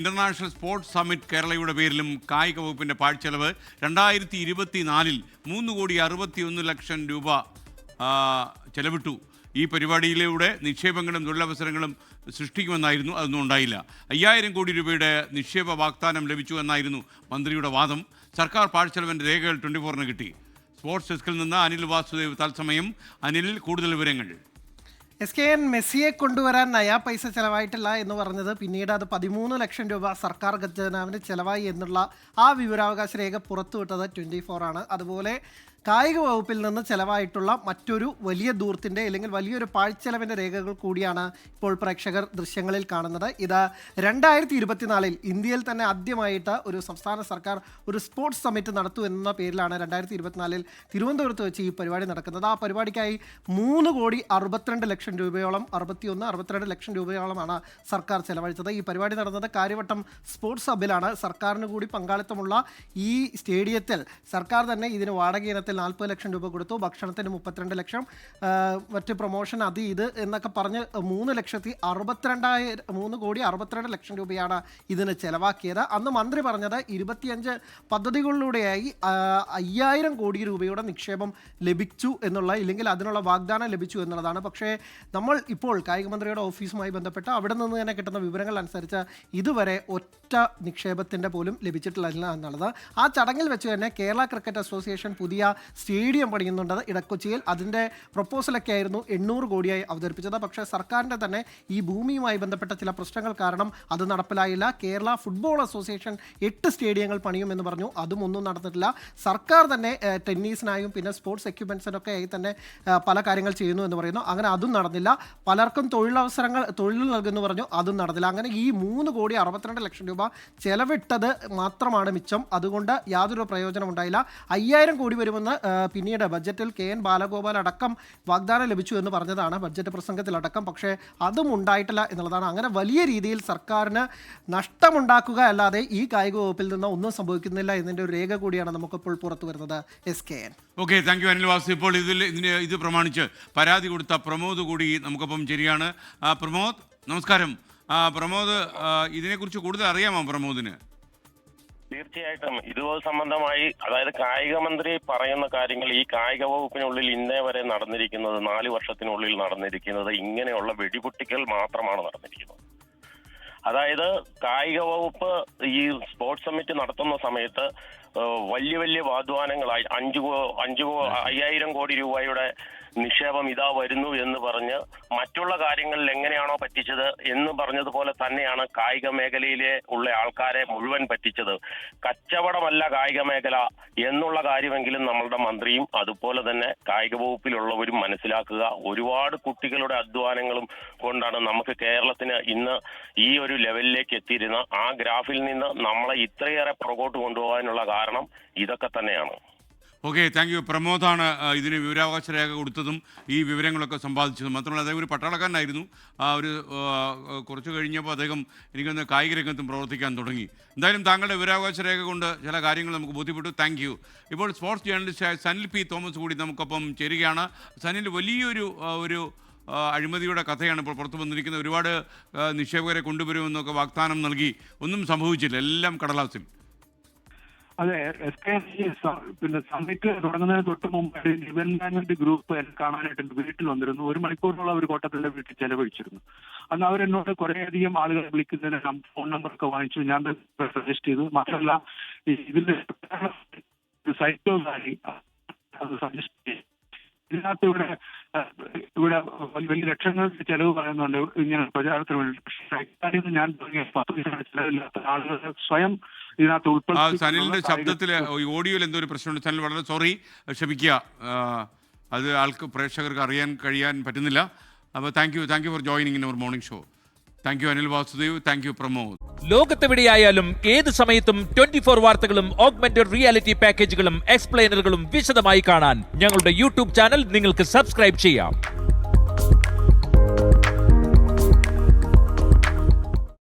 International sports summit കേരളയുടെ പേരിലും കായിക വകുപ്പിന്റെ പാഴ്ചെലവ് രണ്ടായിരത്തി ഇരുപത്തിനാലിൽ മൂന്ന് കോടി അറുപത്തിയൊന്ന് ലക്ഷം രൂപ ചെലവിട്ടു. ഈ പരിപാടിയിലൂടെ നിക്ഷേപങ്ങളും തൊഴിലവസരങ്ങളും സൃഷ്ടിക്കുമെന്നായിരുന്നു. അതൊന്നും ഉണ്ടായില്ല. അയ്യായിരം കോടി രൂപയുടെ നിക്ഷേപ വാഗ്ദാനം ലഭിച്ചു എന്നായിരുന്നു മന്ത്രിയുടെ വാദം. സർക്കാർ പാഴ്ചെലവിന്റെ രേഖകൾ ട്വന്റി ഫോറിന് കിട്ടി. സ്പോർട്സ് ഡെസ്കിൽ നിന്ന് അനിൽ വാസുദേവ് തത്സമയം. അനിൽ കൂടുതൽ വിവരങ്ങൾ. എസ് കെ എൻ മെസ്സിയെ കൊണ്ടുവരാൻ നയാ പൈസ ചെലവായിട്ടില്ല എന്ന് പറഞ്ഞത്. പിന്നീട് അത് പതിമൂന്ന് ലക്ഷം രൂപ സർക്കാർ ഖജനാവിന് ചെലവായി എന്നുള്ള ആ വിവരാവകാശ രേഖ പുറത്തുവിട്ടത് ട്വന്റി ഫോർ ആണ്. അതുപോലെ കായിക വകുപ്പിൽ നിന്ന് ചെലവായിട്ടുള്ള മറ്റൊരു വലിയ ദൂർത്തിന്റെ അല്ലെങ്കിൽ വലിയൊരു പാഴ്ചെലവിന്റെ രേഖകൾ കൂടിയാണ് ഇപ്പോൾ പ്രേക്ഷകർ ദൃശ്യങ്ങളിൽ കാണുന്നത്. ഇത് രണ്ടായിരത്തി ഇരുപത്തിനാലിൽ ഇന്ത്യയിൽ തന്നെ ആദ്യമായിട്ട് ഒരു സംസ്ഥാന സർക്കാർ ഒരു സ്പോർട്സ് സമ്മിറ്റ് നടത്തു എന്ന പേരിലാണ് രണ്ടായിരത്തി ഇരുപത്തിനാലിൽ തിരുവനന്തപുരത്ത് വെച്ച് ഈ പരിപാടി നടക്കുന്നത്. ആ പരിപാടിക്കായി മൂന്ന് കോടി അറുപത്തിരണ്ട് ലക്ഷം രൂപയോളം അറുപത്തിയൊന്ന് അറുപത്തിരണ്ട് ലക്ഷം രൂപയോളമാണ് സർക്കാർ ചെലവഴിച്ചത്. ഈ പരിപാടി നടന്നത് കാര്യവട്ടം സ്പോർട്സ് ഹബിലാണ് സർക്കാരിന് കൂടി പങ്കാളിത്തമുള്ള ഈ സ്റ്റേഡിയത്തിൽ സർക്കാർ തന്നെ ഇതിന് വാടക ഇനത്തിൽ നാൽപ്പത് ലക്ഷം രൂപ കൊടുത്തു. ഭക്ഷണത്തിന് മുപ്പത്തിരണ്ട് ലക്ഷം. മറ്റ് പ്രൊമോഷൻ അത് ഇത് എന്നൊക്കെ പറഞ്ഞ് മൂന്ന് ലക്ഷത്തി അറുപത്തിരണ്ടായിരം മൂന്ന് കോടി അറുപത്തിരണ്ട് ലക്ഷം രൂപയാണ് ഇതിന് ചെലവാക്കിയത്. അന്ന് മന്ത്രി പറഞ്ഞത് ഇരുപത്തിയഞ്ച് പദ്ധതികളിലൂടെയായി അയ്യായിരം കോടി രൂപയുടെ നിക്ഷേപം ലഭിച്ചു എന്നുള്ള ഇല്ലെങ്കിൽ അതിനുള്ള വാഗ്ദാനം ലഭിച്ചു എന്നുള്ളതാണ്. പക്ഷേ നമ്മൾ ഇപ്പോൾ കായിക മന്ത്രിയുടെ ഓഫീസുമായി ബന്ധപ്പെട്ട് അവിടെ നിന്ന് തന്നെ കിട്ടുന്ന വിവരങ്ങൾ അനുസരിച്ച് ഇതുവരെ ഒറ്റ നിക്ഷേപത്തിന്റെ പോലും ലഭിച്ചിട്ടില്ല എന്നുള്ളത്. ആ ചടങ്ങിൽ വെച്ച് തന്നെ കേരള ക്രിക്കറ്റ് അസോസിയേഷൻ പുതിയ സ്റ്റേഡിയം പണിയുന്നുണ്ട്. ഇടക്കൊച്ചിയിൽ അതിന്റെ പ്രപ്പോസലൊക്കെ ആയിരുന്നു എണ്ണൂറ് കോടിയായി അവതരിപ്പിച്ചത്. പക്ഷേ സർക്കാരിന്റെ തന്നെ ഈ ഭൂമിയുമായി ബന്ധപ്പെട്ട ചില പ്രശ്നങ്ങൾ കാരണം അത് നടപ്പിലായില്ല. കേരള ഫുട്ബോൾ അസോസിയേഷൻ എട്ട് സ്റ്റേഡിയങ്ങൾ പണിയുമെന്ന് പറഞ്ഞു. അതും ഒന്നും നടന്നിട്ടില്ല. സർക്കാർ തന്നെ ടെന്നീസിനായും പിന്നെ സ്പോർട്സ് എക്യുപ്മെൻസിനൊക്കെ ആയി തന്നെ പല കാര്യങ്ങൾ ചെയ്യുന്നു എന്ന് പറയുന്നു. അങ്ങനെ അതും നടന്നില്ല. പലർക്കും തൊഴിലവസരങ്ങൾ തൊഴിൽ നൽകുന്നു പറഞ്ഞു. അതും നടന്നില്ല. അങ്ങനെ ഈ മൂന്ന് കോടി അറുപത്തിരണ്ട് ലക്ഷം രൂപ ചെലവിട്ടത് മാത്രമാണ് മിച്ചം. അതുകൊണ്ട് യാതൊരു പ്രയോജനം ഉണ്ടായില്ല. അയ്യായിരം കോടി വരുമെന്ന് പിന്നീട് ബജറ്റിൽ കെ എൻ ബാലഗോപാൽ അടക്കം വാഗ്ദാനം ലഭിച്ചു എന്ന് പറഞ്ഞതാണ് ബഡ്ജറ്റ് പ്രസംഗത്തിലടക്കം പക്ഷേ അതും ഉണ്ടായിട്ടില്ല എന്നുള്ളതാണ്. അങ്ങനെ വലിയ രീതിയിൽ സർക്കാരിന് നഷ്ടമുണ്ടാക്കുക അല്ലാതെ ഈ കായിക വകുപ്പിൽ നിന്ന് ഒന്നും സംഭവിക്കുന്നില്ല എന്നതിന്റെ ഒരു രേഖ കൂടിയാണ് നമുക്കിപ്പോൾ പുറത്തു വരുന്നത്. S K N. Okay thank you Anil Vasu. ഇപ്പോൾ ഇതിൽ ഇത് പ്രമാണിച്ച് പരാതി കൊടുത്ത പ്രമോദ് കൂടി നമുക്കൊപ്പം ശരിയാണ്. പ്രമോദ് നമസ്കാരം. പ്രമോദ് ഇതിനെക്കുറിച്ച് കൂടുതൽ അറിയാമോ പ്രമോദിന്? തീർച്ചയായിട്ടും. ഇതുപോലെ സംബന്ധമായി അതായത് കായിക മന്ത്രി പറയുന്ന കാര്യങ്ങൾ ഈ കായിക വകുപ്പിനുള്ളിൽ ഇന്നേ വരെ നടന്നിരിക്കുന്നത് നാല് വർഷത്തിനുള്ളിൽ നടന്നിരിക്കുന്നത് ഇങ്ങനെയുള്ള വെടിപൊട്ടിക്കൽ മാത്രമാണ് നടന്നിരിക്കുന്നത്. അതായത് കായിക വകുപ്പ് ഈ സ്പോർട്സ് സമ്മിറ്റ് നടത്തുന്ന സമയത്ത് വലിയ വലിയ വാഗ്ദാനങ്ങളായി. അഞ്ചു അഞ്ചു അയ്യായിരം കോടി രൂപയുടെ നിക്ഷേപം ഇതാ വരുന്നു എന്ന് പറഞ്ഞ് മറ്റുള്ള കാര്യങ്ങളിൽ എങ്ങനെയാണോ പറ്റിച്ചത് എന്ന് പറഞ്ഞതുപോലെ തന്നെയാണ് കായിക മേഖലയിലെ ഉള്ള ആൾക്കാരെ മുഴുവൻ പറ്റിച്ചത്. കച്ചവടമല്ല കായിക മേഖല എന്നുള്ള കാര്യമെങ്കിലും നമ്മളുടെ മന്ത്രിയും അതുപോലെ തന്നെ കായിക വകുപ്പിലുള്ളവരും മനസ്സിലാക്കുക. ഒരുപാട് കുട്ടികളുടെ അധ്വാനങ്ങളും കൊണ്ടാണ് നമുക്ക് കേരളത്തിന് ഇന്ന് ഈ ഒരു ലെവലിലേക്ക് എത്തിയിരുന്ന ആ ഗ്രാഫിൽ നിന്ന് നമ്മളെ ഇത്രയേറെ പുറകോട്ട് കൊണ്ടുപോകാനുള്ള കാരണം ഇതൊക്കെ തന്നെയാണ്. ഓക്കെ താങ്ക് യു പ്രമോദാണ് ഇതിന് വിവരാവകാശ രേഖ കൊടുത്തതും ഈ വിവരങ്ങളൊക്കെ സമ്പാദിച്ചതും. മാത്രമല്ല അദ്ദേഹം ഒരു പട്ടാളക്കാരനായിരുന്നു. ആ ഒരു കുറച്ച് കഴിഞ്ഞപ്പോൾ അദ്ദേഹം എനിക്കൊന്ന് കായിക രംഗത്തും പ്രവർത്തിക്കാൻ തുടങ്ങി. എന്തായാലും താങ്കളുടെ വിവരാവകാശ രേഖ കൊണ്ട് ചില കാര്യങ്ങൾ നമുക്ക് ബോധ്യപ്പെട്ടു. താങ്ക് യു ഇപ്പോൾ സ്പോർട്സ് ജേർണലിസ്റ്റായ സനിൽ പി. തോമസ് കൂടി നമുക്കൊപ്പം ചേരുകയാണ്. സനിൽ വലിയൊരു ഒരു അഴിമതിയുടെ കഥയാണ് ഇപ്പോൾ പുറത്തു വന്നിരിക്കുന്നത്. ഒരുപാട് നിക്ഷേപകരെ കൊണ്ടുവരുമെന്നൊക്കെ വാഗ്ദാനം നൽകി. ഒന്നും സംഭവിച്ചില്ല. എല്ലാം കടലാസിൽ. അതെ എസ് കെ പിന്നെ സമ്മിറ്റ് തുടങ്ങുന്നതിന് തൊട്ട് മുമ്പ് ഇവന്റ് ഗ്രൂപ്പ് എന്നെ കാണാനായിട്ട് എന്റെ വീട്ടിൽ വന്നിരുന്നു. ഒരു മണിക്കൂറിനുള്ള ഒരു കോട്ടത്തിന്റെ വീട്ടിൽ ചെലവഴിച്ചിരുന്നു. അന്ന് അവരെന്നോട് കുറേയധികം ആളുകളെ വിളിക്കുന്നതിന് ഫോൺ നമ്പർ ഒക്കെ വാങ്ങിച്ചു. ഞാൻ സജസ്റ്റ് ചെയ്തു. മാത്രമല്ല ഇതിന്റെ സൈറ്റോ വാലി സജസ്റ്റ് ചെയ്തു. ഇതിനകത്ത് ഇവിടെ ഇവിടെ വലിയ ലക്ഷങ്ങളുടെ ചെലവ് പറയുന്നുണ്ട്. ഇങ്ങനെ പ്രചാരണത്തിന് വേണ്ടി. പക്ഷേ ഞാൻ തുടങ്ങിയ പത്ത് പൈസയുടെ ചെലവില്ലാത്ത ആളുകൾ സ്വയം ഇതിനകത്ത് ആ ഉൾപ്പെടുത്തി സനിലിന്റെ ശബ്ദത്തിൽ ഓഡിയോയിൽ എന്തോ ഒരു പ്രശ്നമുണ്ട്. സനിൽ വളരെ സോറി ക്ഷമിക്കുക. ആ, അത് ആൾക്ക് പ്രേക്ഷകർക്ക് അറിയാൻ കഴിയാൻ പറ്റുന്നില്ല. അപ്പോൾ thank you thank you for joining in our morning show thank you Anil Vasudev. Thank you Pramod. ലോകത്തെവിടെയായാലും ഏത് സമയത്തും ട്വന്റി ഫോർ വാർത്തകളും ഓഗ്മെന്റഡ് റിയാലിറ്റി പാക്കേജുകളും എക്സ്പ്ലെയിനറുകളും വിശദമായി കാണാൻ ഞങ്ങളുടെ യൂട്യൂബ് ചാനൽ നിങ്ങൾക്ക് സബ്സ്ക്രൈബ് ചെയ്യാം.